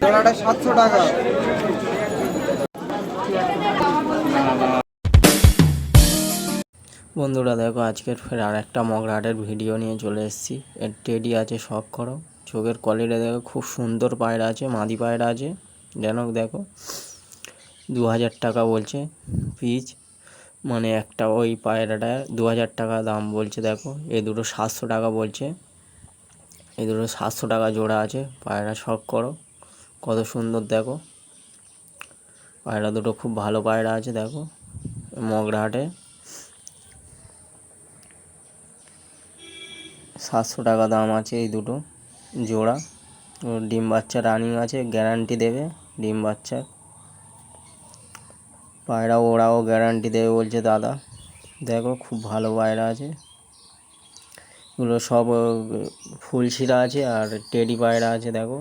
জোড়াটা সাতশো টাকা। বন্ধুরা, দেখো, আজকের ফের আর একটা মগরাহাটের ভিডিও নিয়ে চলে এসেছি। এর টেডি আছে শখ করো। চোখের কোয়ালিটি দেখো, খুব সুন্দর পায়রা আছে, মাদি পায়রা আছে। যেন দেখো দু হাজার টাকা বলছে পিচ মানে একটা ওই পায়রাটা দু হাজার টাকা দাম বলছে, দেখো। এ দুটো সাতশো টাকা বলছে। এই দুটো সাতশো টাকা জোড়া আছে। পায়রা শখ করো। কত সুন্দর দেখো। পায়রা দুটো খুব ভালো পায়রা আছে, দেখো। মগরাহাটে সাতশো টাকা দাম আছে এই দুটো জোড়া। ডিম বাচ্চা রানিং আছে, গ্যারান্টি দেবে ডিম বাচ্চার পায়রা ওরাও গ্যারান্টি দেবে বলছে দাদা। দেখো, খুব ভালো পায়রা আছে। এগুলো সব ফুলশিরা আছে আর টেডি পায়রা আছে, দেখো।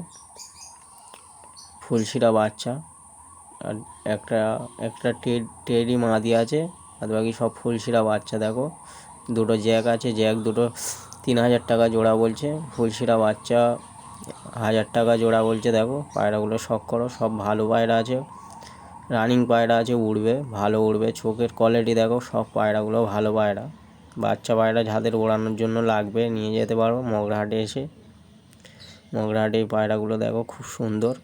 ফুলশিরা বাচ্চা। আর একটা একটা টেডি মাদি আছে, আর বাকি সব ফুলশিরা বাচ্চা, দেখো। দুটো জ্যাক আছে জ্যাক দুটো তিন হাজার টাকা জোড়া বলছে। ফুলশিরা বাচ্চা হাজার টাকা জোড়া বলছে, দেখো। পায়রাগুলো শখ করো, সব ভালো পায়রা আছে। রানিং পায়রা আছে, উড়বে, ভালো উড়বে। চোখের কোয়ালিটি দেখো, সব পায়রাগুলো ভালো পায়রা। বাচ্চা পায়রা যাদের ওড়ানোর জন্য লাগবে নিয়ে যেতে পারো মগরাহাটে এসে। মগরাহাটে এই পায়রাগুলো দেখো খুব সুন্দর।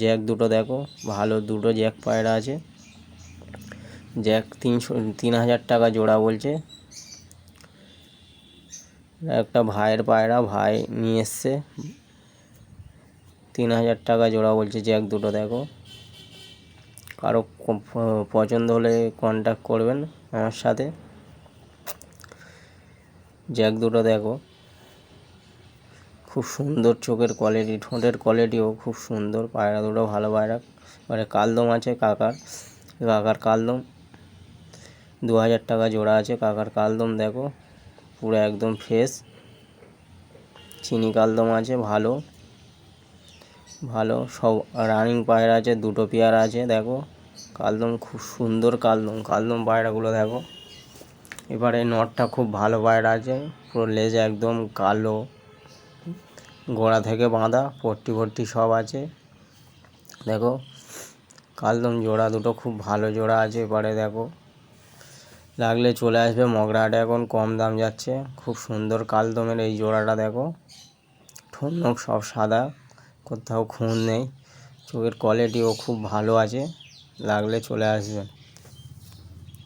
জ্যাক দুটো দেখো, ভালো দুটো জ্যাক পায়রা আছে। জ্যাক তিনশো তিন হাজার টাকা জোড়া বলছে। একটা ভাইয়ের পায়রা, ভাই নিয়ে এসছে। তিন হাজার টাকা জোড়া বলছে জ্যাক দুটো দেখো। কারও পছন্দ হলে কন্ট্যাক্ট করবেন আমার সাথে। জ্যাক, দুটো দেখো। খুব সুন্দর চোখের কোয়ালিটি ঠোঁটের কোয়ালিটিও খুব সুন্দর। পায়রা দুটো ভালো পায়রা। মানে কালদম আছে কাকার। কাকার কালদম। দু হাজার টাকা জোড়া আছে কাকার কালদম, দেখো। পুরো একদম ফ্রেশ চিনি কালদম আছে, ভালো। ভালো। সব রানিং পায়রা আছে, দুটো পেয়ার আছে, দেখো। কালদম খুব সুন্দর কালদম। কালদম পায়রাগুলো, দেখো। এবারে নটটা খুব ভালো পায়রা আছে। পুরো লেজ একদম কালো। গোড়া থেকে বাঁধা, পট্টি ফট্টি সব আছে। দেখো, কালদম জোড়া দুটো খুব ভালো জোড়া আছে এবারে, দেখো। লাগলে চলে আসবে মগরাহাটে এখন কম দাম যাচ্ছে। খুব সুন্দর কালদমের এই জোড়াটা, দেখো। ঠোঁট সব সাদা, কোথাও খুন নেই। চোখের কোয়ালিটিও খুব ভালো আছে। লাগলে চলে আসবেন